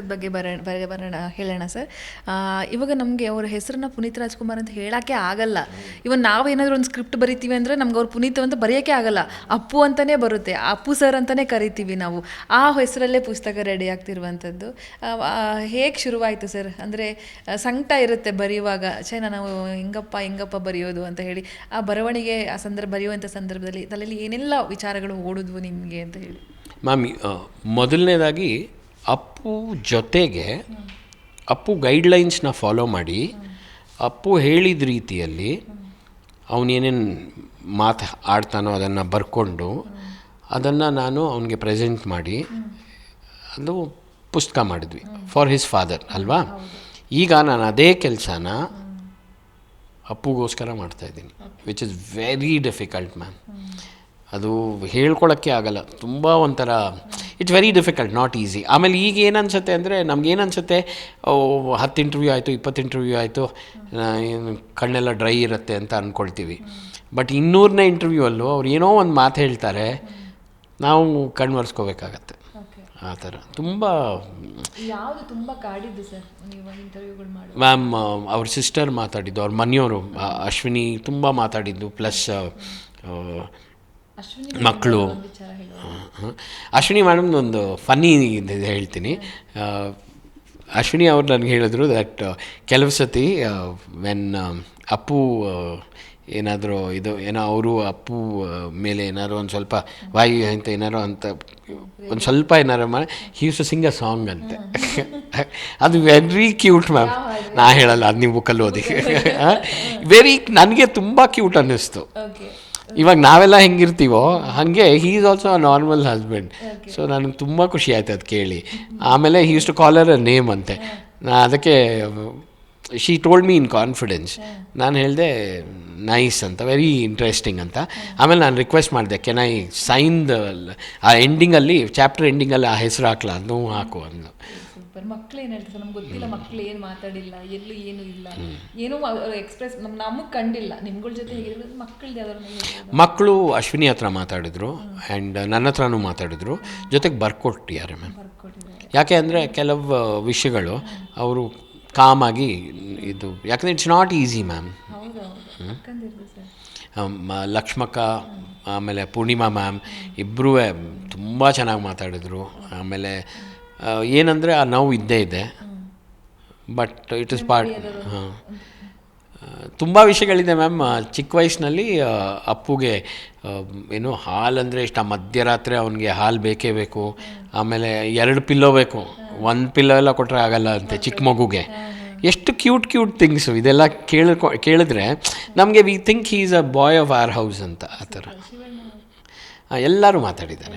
ಪುಸ್ತಕದ ಬಗ್ಗೆ ಬರೋಣ ಬರ, ಬರೋಣ, ಹೇಳೋಣ ಸರ್. ಇವಾಗ ನಮಗೆ ಅವ್ರ ಹೆಸರನ್ನ ಪುನೀತ್ ರಾಜ್ಕುಮಾರ್ ಅಂತ ಹೇಳೋಕ್ಕೆ ಆಗಲ್ಲ. ಇವನ್ ನಾವೇನಾದರೂ ಒಂದು ಸ್ಕ್ರಿಪ್ಟ್ ಬರಿತೀವಿ ಅಂದರೆ ನಮ್ಗೆ ಅವ್ರು ಪುನೀತ್ ಅಂತ ಬರೆಯೋಕ್ಕೆ ಆಗಲ್ಲ. ಅಪ್ಪು ಅಂತಲೇ ಬರುತ್ತೆ. ಅಪ್ಪು ಸರ್ ಅಂತಲೇ ಕರಿತೀವಿ ನಾವು. ಆ ಹೆಸರಲ್ಲೇ ಪುಸ್ತಕ ರೆಡಿ ಆಗ್ತಿರುವಂಥದ್ದು ಹೇಗೆ ಶುರುವಾಯಿತು ಸರ್? ಅಂದರೆ ಸಂಕಟ ಇರುತ್ತೆ ಬರೆಯುವಾಗ. ಛೇ ನಾವು ಹೆಂಗಪ್ಪ ಹೆಂಗಪ್ಪ ಬರೆಯೋದು ಅಂತ ಹೇಳಿ. ಆ ಬರವಣಿಗೆ, ಆ ಸಂದರ್ಭ ಬರೆಯುವಂಥ ಸಂದರ್ಭದಲ್ಲಿ ತಲೆಯಲ್ಲಿ ಏನೆಲ್ಲ ವಿಚಾರಗಳು ಓಡಿದ್ವು ನಿಮಗೆ ಅಂತ ಹೇಳಿ. ಮ್ಯಾಮ್ ಮೊದಲನೇದಾಗಿ ಅಪ್ಪು ಜೊತೆಗೆ ಅಪ್ಪು ಗೈಡ್ಲೈನ್ಸ್ನ ಫಾಲೋ ಮಾಡಿ, ಅಪ್ಪು ಹೇಳಿದ ರೀತಿಯಲ್ಲಿ ಅವನೇನೇನು ಮಾತು ಆಡ್ತಾನೋ ಅದನ್ನು ಬರ್ಕೊಂಡು ಅದನ್ನು ನಾನು ಅವನಿಗೆ ಪ್ರೆಸೆಂಟ್ ಮಾಡಿ ಅದು ಪುಸ್ತಕ ಮಾಡಿದ್ವಿ ಫಾರ್ ಹಿಸ್ ಫಾದರ್ ಅಲ್ವಾ? ಈಗ ನಾನು ಅದೇ ಕೆಲಸನ ಅಪ್ಪುಗೋಸ್ಕರ ಮಾಡ್ತಾಯಿದ್ದೀನಿ which is very difficult ma'am ಅದು ಹೇಳ್ಕೊಳ್ಳೋಕ್ಕೆ ಆಗಲ್ಲ, ತುಂಬ ಒಂಥರ it's very difficult not easy ಆಮೇಲೆ ಈಗ ಏನು ಅನ್ಸುತ್ತೆ ಅಂದರೆ ನಮ್ಗೇನು ಅನಿಸುತ್ತೆ ಹತ್ತು ಇಂಟರ್ವ್ಯೂ ಆಯಿತು ಇಪ್ಪತ್ತು ಇಂಟರ್ವ್ಯೂ ಆಯಿತು ಕಣ್ಣೆಲ್ಲ ಡ್ರೈ ಇರುತ್ತೆ ಅಂತ ಅಂದ್ಕೊಳ್ತೀವಿ ಬಟ್ ಇನ್ನೂರನೇ ಇಂಟರ್ವ್ಯೂ ಅಲ್ಲೂ ಅವ್ರು ಏನೋ ಒಂದು ಮಾತು ಹೇಳ್ತಾರೆ ನಾವು ಕಣ್ಣು ಒರೆಸ್ಕೋಬೇಕಾಗತ್ತೆ. ಆ ಥರ. ತುಂಬ ಯಾವುದು ತುಂಬ ಕಾಡಿದ್ದು ಸರ್? ನೀವು ಇಂಟರ್ವ್ಯೂಗಳು ಮಾಡಿ ಮ್ಯಾಮ್ ಅವ್ರ ಸಿಸ್ಟರ್ ಮಾತಾಡಿದ್ದು ಅವ್ರ ಮನೆಯವರು ಅಶ್ವಿನಿ ತುಂಬ ಮಾತಾಡಿದ್ದು ಪ್ಲಸ್ ಮಕ್ಕಳು. ಅಶ್ವಿನಿ ಮೇಡಮ್ದು ಒಂದು ಫನ್ನಿ ಹೇಳ್ತೀನಿ. ಅಶ್ವಿನಿ ಅವರು ನನಗೆ ಹೇಳಿದ್ರು ದಟ್ ಕೆಲವು ಸತಿ ವೆನ್ ಅಪ್ಪು ಏನಾದರೂ ಇದು ಏನೋ ಅವರು ಅಪ್ಪು ಮೇಲೆ ಏನಾದ್ರು ಒಂದು ಸ್ವಲ್ಪ ವಾಯು ಅಂತ ಏನಾರು ಅಂತ ಒಂದು ಸ್ವಲ್ಪ ಏನಾರು ಮಾಡಿ he used to sing a song ಅಂತೆ. ಅದು ವೆರಿ ಕ್ಯೂಟ್ ಮ್ಯಾಮ್ ನಾ ಹೇಳಲ್ಲ ಅದು ನೀವು ಬುಕ್ಕಲ್ಲಿ ಓದಿ. ವೆರಿ ನನಗೆ ತುಂಬ ಕ್ಯೂಟ್ ಅನ್ನಿಸ್ತು. ಇವಾಗ ನಾವೆಲ್ಲ ಹೆಂಗಿರ್ತೀವೋ ಹಾಗೆ he is also a normal husband so ನನಗೆ ತುಂಬ ಖುಷಿ ಆಯ್ತು ಅದು ಕೇಳಿ. ಆಮೇಲೆ he used to call her a name ಅಂತೆ. ನಾ ಅದಕ್ಕೆ she told me in confidence ನಾನು ಹೇಳಿದೆ ನೈಸ್ ಅಂತ ವೆರಿ ಇಂಟ್ರೆಸ್ಟಿಂಗ್ ಅಂತ. ಆಮೇಲೆ ನಾನು ರಿಕ್ವೆಸ್ಟ್ ಮಾಡಿದೆ ಕೆನ್ ಐ ಸೈನ್ ದ ಆ ಎಂಡಿಂಗಲ್ಲಿ ಚಾಪ್ಟರ್ ಎಂಡಿಂಗಲ್ಲಿ ಆ ಹೆಸರು ಹಾಕ್ಲಾ? ನೋವು ಹಾಕು ಅಂದು ಸೂಪರ್ ಮಕ್ಳು ಏನು ಹೇಳ್ತಾರೆ ನಮ್ಗೆ ಗೊತ್ತಿಲ್ಲ ಮಕ್ಳು ಏನು ಮಾತಾಡಿಲ್ಲ ಎಲ್ಲೂ ಏನು ಇಲ್ಲ. ಏನೂ ಎಕ್ಸ್ಪ್ರೆಸ್ ನಮ್ ನಮಗೆ ಕಂಡಿಲ್ಲ. ನಿಮ್ಗಳ ಜೊತೆ ಹೇಗಿರೋದು ಮಕ್ಕಳದ್ದು ಯಾವ್ದಾದ್ರು ಮಕ್ಕಳು ಅಶ್ವಿನಿ ಹತ್ರ ಮಾತಾಡಿದ್ರು ಆ್ಯಂಡ್ ನನ್ನ ಹತ್ರನೂ ಮಾತಾಡಿದ್ರು. ಜೊತೆಗೆ ಬರ್ಕೊಟ್ಟಿದ್ದಾರೆ ಮ್ಯಾಮ್. ಯಾಕೆ ಅಂದರೆ ಕೆಲವು ವಿಷಯಗಳು ಅವರು ಕಾಮಾಗಿ ಇದು ಯಾಕಂದರೆ it's not easy ma'am. Lakshmakka ಆಮೇಲೆ ಪೂರ್ಣಿಮಾ ಮ್ಯಾಮ್ ಇಬ್ಬರೂ ತುಂಬ ಚೆನ್ನಾಗಿ ಮಾತಾಡಿದರು. ಆಮೇಲೆ ಏನಂದರೆ ಆ ನೋವು ಇದ್ದೇ ಇದೆ. ಬಟ್ ಇಟ್ ಇಸ್ ಪಾರ್ಟ್ ಹಾಂ. ತುಂಬ ವಿಷಯಗಳಿದೆ ಮ್ಯಾಮ್. ಚಿಕ್ಕ ವಯಸ್ಸಿನಲ್ಲಿ ಅಪ್ಪುಗೆ ಏನು ಹಾಲಂದರೆ ಅಂದರೆ ಇಷ್ಟ. ಮಧ್ಯರಾತ್ರಿ ಅವನಿಗೆ ಹಾಲು ಬೇಕೇ ಬೇಕು. ಆಮೇಲೆ ಎರಡು ಪಿಲ್ಲೋ ಬೇಕು. ಒಂದು ಪಿಲ್ಲೋ ಎಲ್ಲ ಕೊಟ್ಟರೆ ಆಗಲ್ಲ ಅಂತೆ ಚಿಕ್ಕ ಮಗುಗೆ. ಎಷ್ಟು ಕ್ಯೂಟ್ ಕ್ಯೂಟ್ ಥಿಂಗ್ಸು ಇದೆಲ್ಲ ಕೇಳ್ಕೊ ಕೇಳಿದ್ರೆ ನಮಗೆ we think he is a boy of our house ಅಂತ ಆ ಥರ. ಎಲ್ಲರೂ ಮಾತಾಡಿದ್ದಾರೆ.